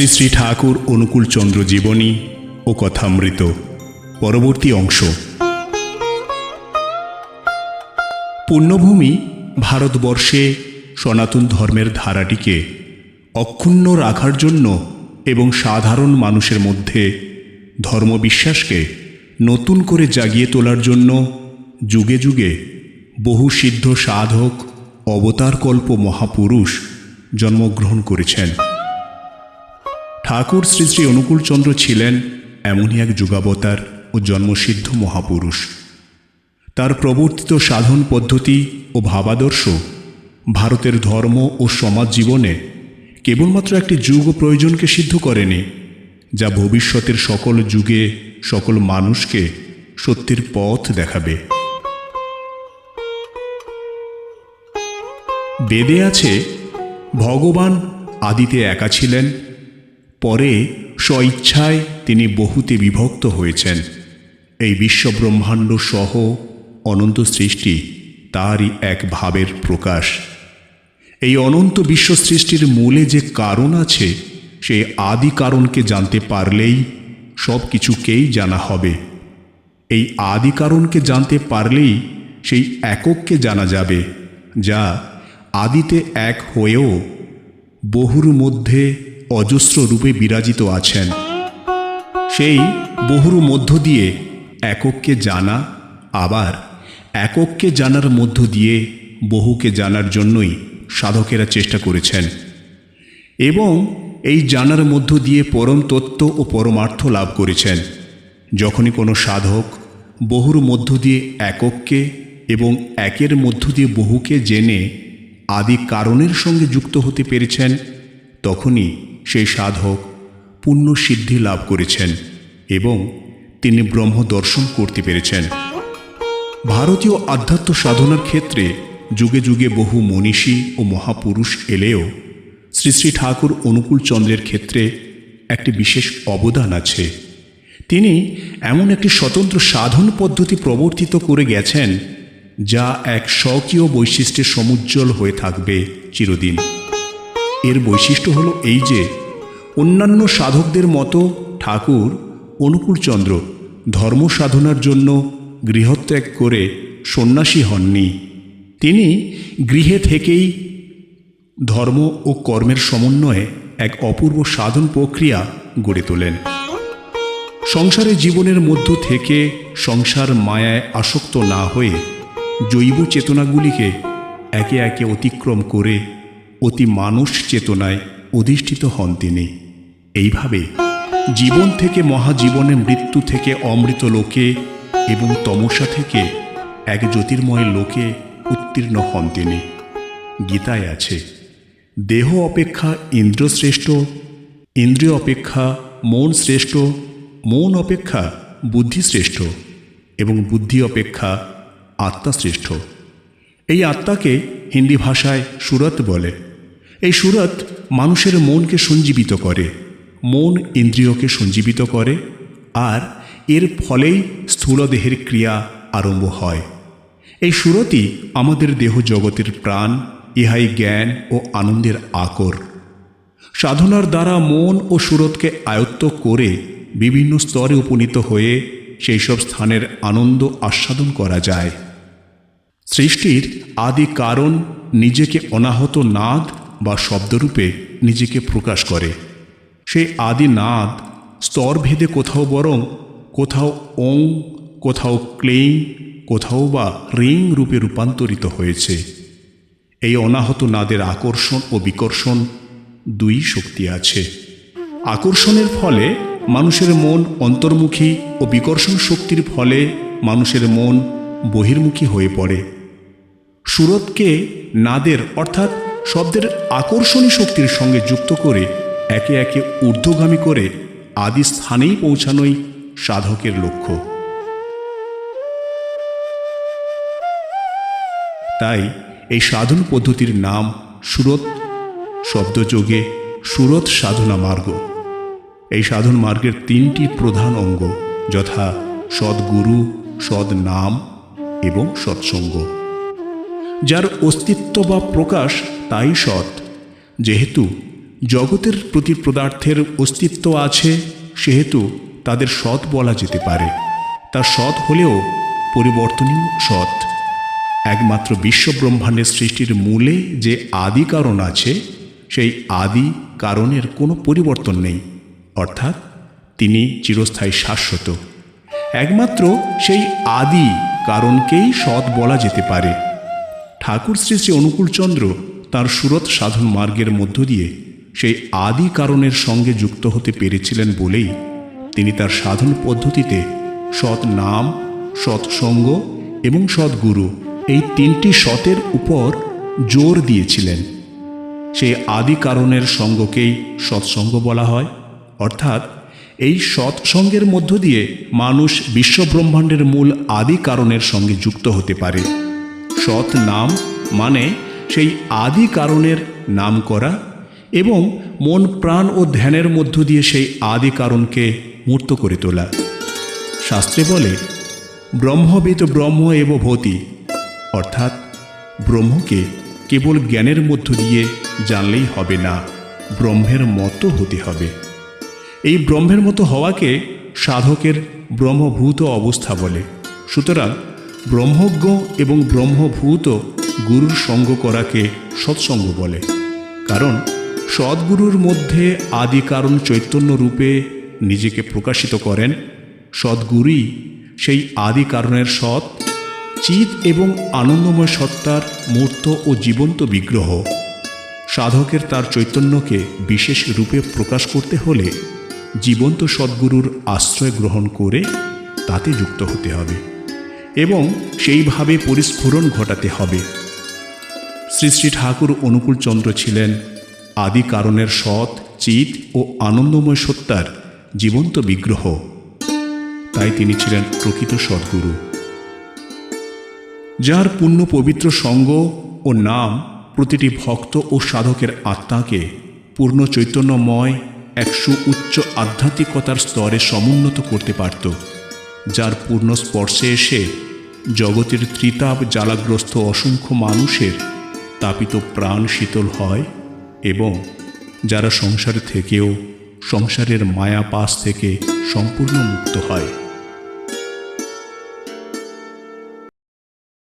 শ্রী শ্রী ঠাকুর অনুকূলচন্দ্র জীবনী ও কথামৃত। পরবর্তী অংশ। পুণ্যভূমি ভারতবর্ষে সনাতন ধর্মের ধারাটিকে অক্ষুণ্ণ রাখার জন্য এবং সাধারণ মানুষের মধ্যে ধর্মবিশ্বাসকে নতুন করে জাগিয়ে তোলার জন্য যুগে যুগে বহু সিদ্ধ সাধক অবতারকল্প মহাপুরুষ জন্মগ্রহণ করেছেন। ঠাকুর শ্রী শ্রী অনুকূলচন্দ্র ছিলেন এমনই এক যুগাবতার ও জন্মসিদ্ধ মহাপুরুষ। তার প্রবর্তিত সাধন পদ্ধতি ও ভাবাদর্শ ভারতের ধর্ম ও সমাজ জীবনে কেবলমাত্র একটি যুগ প্রয়োজনকে সিদ্ধ করেনি, যা ভবিষ্যতের সকল যুগে, সকল মানুষকে সত্যের পথ দেখাবে। বেদে আছে, ভগবান আদিতে একা ছিলেন পরে স্বইচ্ছায় তিনি বহুতে বিভক্ত হয়েছেন। এই বিশ্বব্রহ্মাণ্ড সহ অনন্ত সৃষ্টি তারই এক ভাবের প্রকাশ। এই অনন্ত বিশ্ব সৃষ্টির মূলে যে কারণ আছে সেই আদি কারণকে জানতে পারলেই সব কিছুকেই জানা হবে। এই আদি কারণকে জানতে পারলেই সেই একককে জানা যাবে, যা আদিতে এক হয়েও বহুর মধ্যে অজস্র রূপে বিরাজিত আছেন। সেই বহুর মধ্য দিয়ে একককে জানা, আবার একককে জানার মধ্য দিয়ে বহুকে জানার জন্যই সাধকেরা চেষ্টা করেছেন। এবং এই জানার মধ্য দিয়ে পরম তত্ত্ব ও পরমার্থ লাভ করেছেন। যখনই কোনো সাধক বহুর মধ্য দিয়ে একককে এবং একের মধ্য দিয়ে বহুকে জেনে আদি কারণের সঙ্গে যুক্ত হতে পেরেছেন, তখনই সেই সাধক পুণ্য সিদ্ধি লাভ করেছেন এবং তিনি ব্রহ্ম দর্শন করতে পেরেছেন। ভারতীয় আধ্যাত্ম সাধনার ক্ষেত্রে যুগে যুগে বহু মনীষী ও মহাপুরুষ এলেও শ্রী শ্রী ঠাকুর অনুকূল চন্দ্রের ক্ষেত্রে একটি বিশেষ অবদান আছে। তিনি এমন একটি স্বতন্ত্র সাধন পদ্ধতি প্রবর্তিত করে গেছেন যা এক স্বকীয় বৈশিষ্ট্যের সমুজ্জ্বল হয়ে থাকবে চিরদিন। এর বৈশিষ্ট্য হলো এই যে, অন্যান্য সাধকদের মতো ঠাকুর অনুকূলচন্দ্র ধর্ম সাধনার জন্য গৃহত্যাগ করে সন্ন্যাসী হননি। তিনি গৃহে থেকেই ধর্ম ও কর্মের সমন্বয়ে এক অপূর্ব সাধন প্রক্রিয়া গড়ে তোলেন। সংসারে জীবনের মধ্য থেকে সংসার মায়ায় আসক্ত না হয়ে জৈব চেতনাগুলিকে একে একে অতিক্রম করে অতি মানুষ চেতনায় অধিষ্ঠিত হন তিনি। এইভাবে জীবন থেকে মহাজীবনে মৃত্যু থেকে অমৃত লোকে এবং তমসা থেকে এক জ্যোতির্ময় লোকে উত্তীর্ণ হন তিনি। গীতায় আছে, দেহ অপেক্ষা ইন্দ্র শ্রেষ্ঠ, ইন্দ্রিয় অপেক্ষা মন শ্রেষ্ঠ, মন অপেক্ষা বুদ্ধি শ্রেষ্ঠ এবং বুদ্ধি অপেক্ষা আত্মা শ্রেষ্ঠ। এই আত্মাকে হিন্দি ভাষায় সুরত বলে। এই সুরত মানুষের মনকে সঞ্জীবিত করে, মন ইন্দ্রিয়কে সঞ্জীবিত করে, আর এর ফলেই স্থূল দেহের ক্রিয়া আরম্ভ হয়। এই সুরতই আমাদের দেহ জগতের প্রাণ, ইহাই জ্ঞান ও আনন্দের আকর। সাধনার দ্বারা মন ও সুরতকে আয়ত্ত করে বিভিন্ন স্তরে উপনীত হয়ে সেই সব স্থানের আনন্দ আস্বাদন করা যায়। সৃষ্টির আদি কারণ নিজেকে অনাহত নাদ বা শব্দরূপে নিজেকে প্রকাশ করে। সেই আদি নাদ স্তরভেদে কোথাও বরং কোথাও ওং, কোথাও ক্লেং কোথাও বা রিং রূপে রূপান্তরিত হয়েছে। এই অনাহত নাদের আকর্ষণ ও বিকর্ষণ দুই শক্তি আছে। আকর্ষণের ফলে মানুষের মন অন্তর্মুখী ও বিকর্ষণ শক্তির ফলে মানুষের মন বহির্মুখী হয়ে পড়ে। সুরতকে নাদের অর্থাৎ শব্দের আকর্ষণী শক্তির সঙ্গে যুক্ত করে একে একে ঊর্ধ্বগামী করে আদি স্থানেই পৌঁছানোই সাধকের লক্ষ্য। তাই এই সাধন পদ্ধতির নাম সুরত, শব্দযোগে সুরত সাধনা মার্গ। এই সাধন মার্গের তিনটি প্রধান অঙ্গ যথা সদ্গুরু সদ নাম এবং সৎসঙ্গ। যার অস্তিত্ব বা প্রকাশ তাই সৎ। যেহেতু জগতের প্রতি পদার্থের অস্তিত্ব আছে, সেহেতু তাদের সৎ বলা যেতে পারে। তা সৎ হলেও পরিবর্তনীয় সৎ। একমাত্র বিশ্ব ব্রহ্মাণ্ডের সৃষ্টির মূলে যে আদি কারণ আছে, সেই আদি কারণের কোনো পরিবর্তন নেই। অর্থাৎ তিনি চিরস্থায়ী শাশ্বত। একমাত্র সেই আদি কারণকেই সৎ বলা যেতে পারে। ঠাকুর শ্রী শ্রী অনুকূলচন্দ্র তার সুরত সাধন মার্গের মধ্য দিয়ে সেই আদি কারণের সঙ্গে যুক্ত হতে পেরেছিলেন বলেই তিনি তার সাধন পদ্ধতিতে সৎ নাম সৎসঙ্গ এবং সৎগুরু এই তিনটি সতের উপর জোর দিয়েছিলেন। সেই আদি কারণের সঙ্গকেই সৎসঙ্গ বলা হয়। অর্থাৎ এই সৎসঙ্গের মধ্য দিয়ে মানুষ বিশ্বব্রহ্মাণ্ডের মূল আদি কারণের সঙ্গে যুক্ত হতে পারে। সৎ নাম মানে সেই আদি কারণের নাম করা এবং মন, প্রাণ ও ধ্যানের মধ্য দিয়ে সেই আদি কারণকে মূর্ত করে তোলা। শাস্ত্রে বলে ব্রহ্মবিদ ব্রহ্ম এব ভূতি অর্থাৎ ব্রহ্মকে কেবল জ্ঞানের মধ্য দিয়ে জানলেই হবে না, ব্রহ্মের মতো হতে হবে। এই ব্রহ্মের মতো হওয়াকে সাধকের ব্রহ্মভূত অবস্থা বলে। সুতরাং ব্রহ্মজ্ঞ এবং ব্রহ্মভূত গুরুর সঙ্গ করাকে সৎসঙ্গ বলে। কারণ সদ্গুরুর মধ্যে আদি কারণ চৈতন্য রূপে নিজেকে প্রকাশিত করেন সদ্গুরুই সেই আদি কারণের সৎ, চিত এবং আনন্দময় সত্তার মূর্ত ও জীবন্ত বিগ্রহ। সাধকের তার চৈতন্যকে বিশেষ রূপে প্রকাশ করতে হলে জীবন্ত সদ্গুরুর আশ্রয় গ্রহণ করে তাতে যুক্ত হতে হবে এবং সেইভাবে পরিস্ফুরণ ঘটাতে হবে। শ্রী শ্রী ঠাকুর অনুকূলচন্দ্র ছিলেন। আদি কারণের সৎ, চিত ও আনন্দময় সত্তার জীবন্ত বিগ্রহ। তাই তিনি ছিলেন প্রকৃত সদ্গুরু। যার পুণ্য পবিত্র সঙ্গ ও নাম প্রতিটি ভক্ত ও সাধকের আত্মাকে পূর্ণ চৈতন্যময় এক সুউচ্চ আধ্যাত্মিকতার স্তরে সমুন্নত করতে পারত, যার পূর্ণ স্পর্শে এসে জগতের ত্রিতাপ, জ্বালাগ্রস্ত অসংখ্য মানুষের তাপিত প্রাণ শীতল হয় এবং যারা সংসার থেকেও সংসারের মায়া পাশ থেকে সম্পূর্ণ মুক্ত হয়।